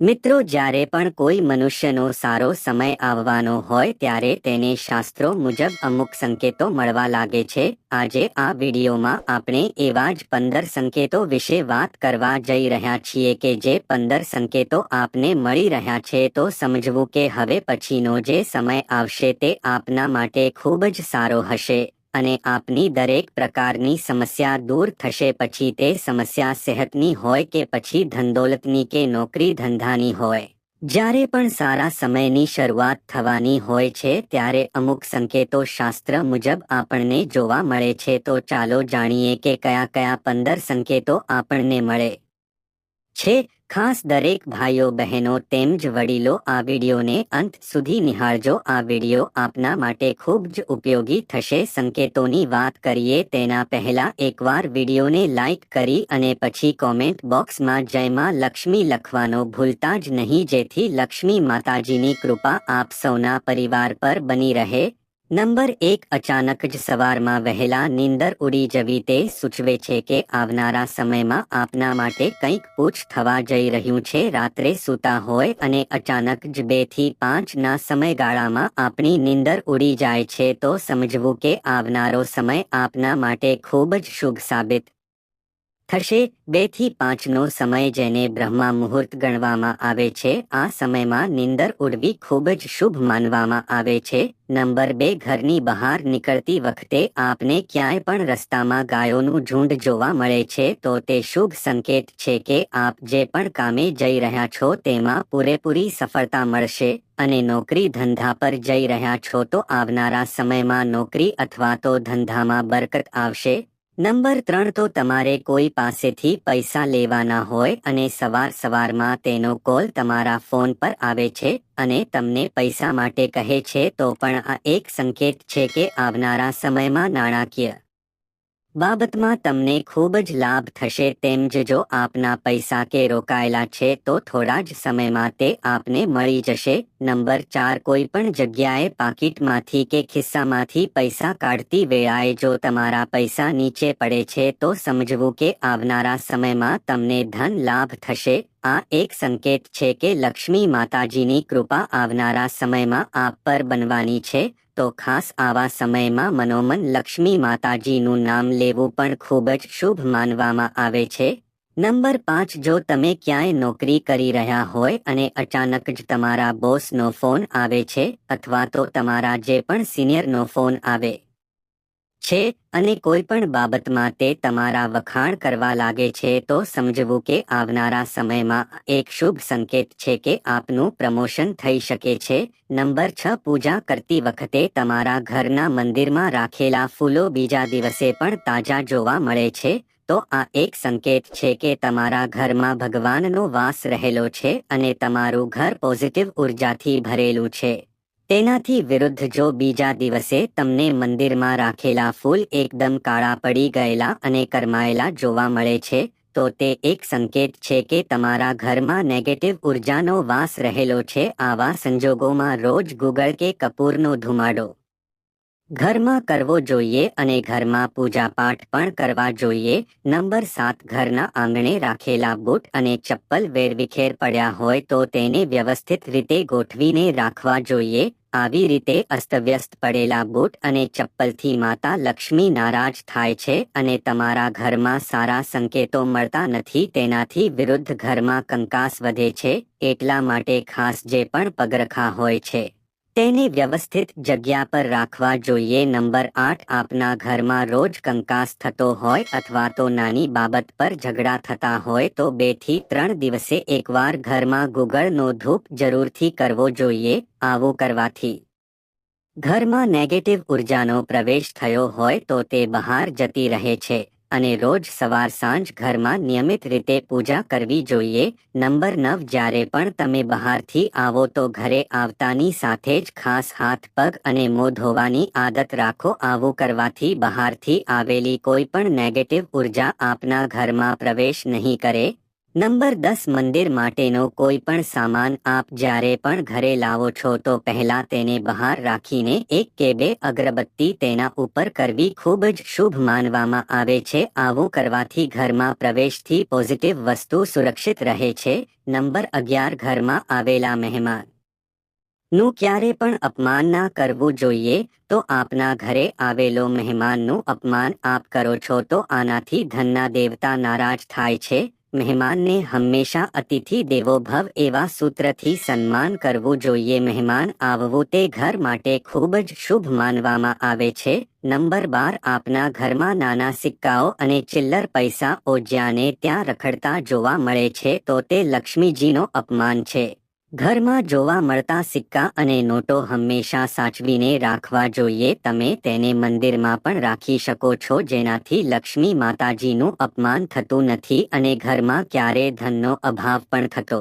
મિત્રો, જ્યારે પણ કોઈ મનુષ્યનો સારો સમય આવવાનો હોય, ત્યારે તેને શાસ્ત્રો મુજબ અમુક સંકેતો મળવા લાગે છે. આજે આ વિડીયોમાં આપણે એવા જ પંદર સંકેતો વિશે વાત કરવા જઈ રહ્યા છીએ કે જે પંદર સંકેતો આપને મળી રહ્યા છે. તો સમજવું કે હવે પછીનો જે સમય આવશે તે આપના માટે ખૂબ જ સારો હશે. અને આપની દરેક પ્રકારની સમસ્યા દૂર થશે પછી તે સમસ્યા સેહતની હોય કે પછી ધંદોલતની કે નોકરી ધંધાની હોય. જ્યારે પણ સારા સમયની શરૂઆત થવાની હોય છે ત્યારે અમુક સંકેતો શાસ્ત્ર મુજબ આપણને જોવા મળે છે તો ચાલો જાણીએ કે કયા કયા પંદર સંકેતો આપણને મળે. છે ખાસ દરેક ભાઈઓ, બહેનો તેમજ વડીલો આ વિડીયોને અંત સુધી નિહાળજો. આ વીડિયો આપના માટે ખૂબ જ ઉપયોગી થશે. સંકેતોની વાત કરીએ તેના પહેલા એકવાર વિડીયોને લાઇક કરી અને પછી કોમેન્ટ બોક્સમાં જયમાં લક્ષ્મી લખવાનો ભૂલતા જ નહીં. જેથી લક્ષ્મી માતાજીની કૃપા આપ સૌના પરિવાર પર બની રહે. નંબર એક અચાનક જ સવારમાં વહેલા નીંદર ઉડી જવી તે સૂચવે છે કે આવનારા સમયમાં આપના માટે કંઈક પૂછ થવા જઈ રહ્યું છે. રાત્રે સૂતા હોય અને અચાનક જ બેથી પાંચના સમયગાળામાં આપણી નીંદર ઉડી જાય છે તો સમજવું કે આવનારો સમય આપના માટે ખૂબ જ શુભ સાબિત થશે. બેથી પાંચનો સમય જેને બ્રહ્મા મુહૂર્ત ગણવામાં આવે છે, આ સમયમાં નીંદર ઉડવી ખૂબ જ શુભ માનવામાં આવે છે. નંબર બે, ઘરની બહાર નીકળતી વખતે આપને ક્યાંય પણ રસ્તામાં ગાયોનું ઝુંડ જોવા મળે છે, તો તે શુભ સંકેત છે કે આપ જે પણ કામે જઈ રહ્યા છો તેમાં પૂરેપૂરી સફળતા મળશે અને નોકરી ધંધા પર જઈ રહ્યા છો તો આવનારા સમયમાં નોકરી અથવા તો ધંધામાં બરકત આવશે. નંબર ત્રણ તો તમારે કોઈ પાસેથી પૈસા લેવાના હોય અને સવાર સવારમાં તેનો કોલ તમારા ફોન પર આવે છે અને તમને પૈસા માટે કહે છે તો પણ આ એક સંકેત છે કે આવનારા સમયમાં નાણાકીય બાબતમાં તમને ખૂબ જ લાભ થશે. તેમ જ જો આપના પૈસા કે રોકાયેલા છે, તો થોડા જ સમયમાં તે આપને મળી જશે. નંબર ચાર, કોઈ પણ જગ્યાએ પાકીટમાંથી કે ખિસ્સામાંથી પૈસા કાઢતી વેળાએ જો તમારા પૈસા નીચે પડે છે, તો સમજવું કે આવનારા સમયમાં તમને ધન લાભ થશે. આ એક સંકેત છે કે લક્ષ્મી માતાજીની કૃપા આવનારા સમયમાં આપ પર બનવાની છે, તો ખાસ આવા સમયમાં મનોમન લક્ષ્મી માતાજીનું નામ લેવું પણ ખૂબ જ શુભ માનવામાં આવે છે. નંબર પાંચ, જો તમે ક્યાંય નોકરી કરી રહ્યા હોય અને અચાનક જ તમારા બોસનો ફોન આવે છે, અથવા તો તમારા જે પણ સિનિયરનો ફોન આવે છે અને કોઈ પણ બાબતમાં તે તમારા વખાણ કરવા લાગે છે તો સમજવું કે આવનારા સમયમાં એક શુભ સંકેત છે કે આપનું પ્રમોશન થઈ શકે છે. નંબર છ, પૂજા કરતી વખતે તમારા ઘરના મંદિરમાં રાખેલા ફૂલો બીજા દિવસે પણ તાજા જોવા મળે છે. તો આ એક સંકેત છે કે તમારા ઘરમાં ભગવાનનો વાસ રહેલો છે અને તમારું ઘર પોઝિટિવ ઉર્જાથી ભરેલું છે. તેનાથી વિરુદ્ધ જો બીજા દિવસે તમને મંદિરમાં રાખેલા ફૂલ એકદમ કાળા પડી ગયેલા અને કરમાયેલા જોવા મળે છે, તો તે એક સંકેત છે કે તમારા ઘરમાં નેગેટિવ ઉર્જાનો વાસ રહેલો છે, આવા સંજોગોમાં રોજ ગુગળ કે કપૂરનો ધુમાડો. ઘરમાં કરવો જોઈએ અને ઘરમાં પૂજાપાઠ પણ કરવા જોઈએ. નંબર સાત, ઘરના આંગણે રાખેલા બૂટ અને ચપ્પલ વેરવિખેર પડ્યા હોય તો તેને વ્યવસ્થિત રીતે ગોઠવીને રાખવા જોઈએ. આવી રીતે અસ્તવ્યસ્ત પડેલા બૂટ અને ચપ્પલથી માતા લક્ષ્મી નારાજ થાય છે અને તમારા ઘરમાં સારા સંકેતો મળતા નથી, તેનાથી વિરુદ્ધ ઘરમાં કંકાસ વધે છે, એટલા માટે ખાસ જે પણ પગરખા હોય છે. તેને વ્યવસ્થિત જગ્યા પર રાખવા જોઈએ. નંબર આઠ, આપના ઘરમાં રોજ કંકાસ થતો હોય અથવા તો નાની બાબત પર ઝઘડા થતા હોય તો બેથી ત્રણ દિવસે એકવાર ઘરમાં ગુગળનો ધૂપ જરૂરથી કરવો જોઈએ. આવું કરવાથી ઘરમાં નેગેટિવ ઉર્જાનો પ્રવેશ થયો હોય તો તે બહાર જતી રહે છે. અને રોજ સવાર સાંજ ઘરમાં નિયમિત રીતે પૂજા કરવી જોઈએ. નંબર નવ, જ્યારે પણ તમે બહારથી આવો તો ઘરે આવતાની સાથે જ ખાસ હાથ, પગ અને મોં ધોવાની આદત રાખો. આવું કરવાથી બહારથી આવેલી કોઈ પણ નેગેટિવ ઊર્જા આપના ઘરમાં પ્રવેશ નહીં કરે. નંબર દસ મંદિર માટેનો કોઈ પણ સામાન આપ જ્યારે પણ ઘરે લાવો છો તો પહેલા તેને બહાર રાખીને એક કે બે અગરબત્તી તેના ઉપર કરવી ખૂબ જ શુભ માનવામાં આવે છે. આવું કરવાથી ઘરમાં પ્રવેશથી પોઝિટિવ વસ્તુ સુરક્ષિત રહે છે. નંબર અગિયાર, ઘરમાં આવેલા મહેમાન. નું ક્યારે પણ અપમાન ના કરવું જોઈએ તો આપના ઘરે આવેલો મહેમાનનું અપમાન આપ કરો છો તો આનાથી ધનના દેવતા નારાજ થાય છે. મહેમાનને હંમેશા અતિથિ દેવો ભવ એવા સૂત્રથી સન્માન કરવું જોઈએ મહેમાન આવવું તે ઘર માટે ખૂબ જ શુભ માનવામાં આવે છે નંબર બાર આપના ઘરમાં નાના સિક્કાઓ અને ચિલ્લર પૈસા ઓજ્યાને ત્યાં રખડતા જોવા મળે છે તો તે લક્ષ્મીજીનો અપમાન છે ઘરમાં જોવા મળતા સિક્કા અને નોટો હંમેશા સાચવીને રાખવા જોઈએ. તમે તેને મંદિરમાં પણ રાખી શકો છો, જેનાથી લક્ષ્મી માતાજીનું અપમાન થતું નથી અને ઘરમાં ક્યારે ધનનો અભાવ પણ થતો.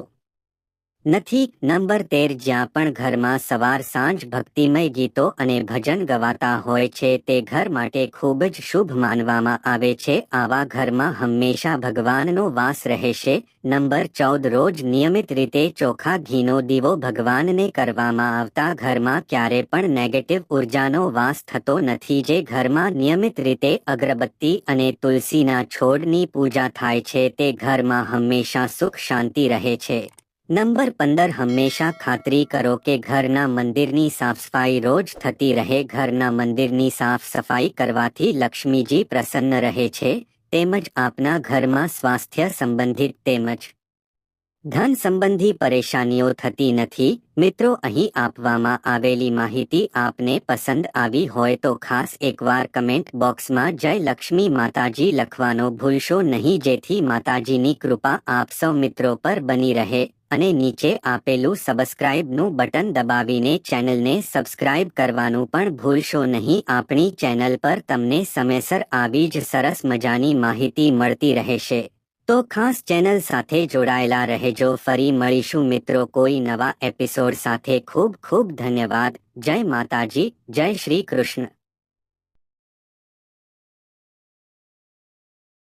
નથી, નંબર તેર, જ્યાં પણ ઘરમાં સવાર, સાંજ ભક્તિમય ગીતો અને ભજન ગવાતા હોય છે, તે ઘર માટે ખૂબ જ શુભ માનવામાં આવે છે. આવા ઘરમાં હંમેશા ભગવાનનો વાસ રહેશે નંબર ચૌદ, રોજ નિયમિત રીતે ચોખા ઘીનો દીવો ભગવાનને કરવામાં આવતા ઘરમાં ક્યારે પણ નેગેટિવ ઉર્જાનો વાસ થતો નથી, જે ઘરમાં નિયમિત રીતે અગરબત્તી અને તુલસીના છોડની પૂજા થાય છે, તે ઘરમાં હંમેશા સુખ શાંતિ રહે છે. નંબર પંદર હંમેશા ખાતરી કરો કે ઘરના મંદિરની સાફ સફાઈ રોજ થતી રહે. ઘરના મંદિરની સાફ સફાઈ કરવાથી લક્ષ્મીજી પ્રસન્ન રહે છે. તેમજ આપના ઘરમાં સ્વાસ્થ્ય સંબંધિત તેમજ ધન સંબંધી પરેશાનીઓ થતી નથી. મિત્રો, અહીં આપવામાં આવેલી માહિતી આપને પસંદ આવી હોય તો ખાસ એકવાર કમેન્ટ બોક્સમાં જય લક્ષ્મી માતાજી લખવાનો ભૂલશો નહીં. જેથી માતાજીની કૃપા આપ સૌ મિત્રો પર બની રહે. અને નીચે આપેલું સબસ્ક્રાઇબનું બટન દબાવીને ચેનલને સબસ્ક્રાઇબ કરવાનું પણ ભૂલશો નહીં. આપણી ચેનલ પર તમને સમયસર આવી જ સરસ મજાની માહિતી મળતી રહેશે. તો ખાસ ચેનલ સાથે જોડાયેલા રહેજો. ફરી મળીશું મિત્રો કોઈ નવા એપિસોડ સાથે. ખૂબ ખૂબ ધન્યવાદ. જય માતાજી. જય શ્રી કૃષ્ણ.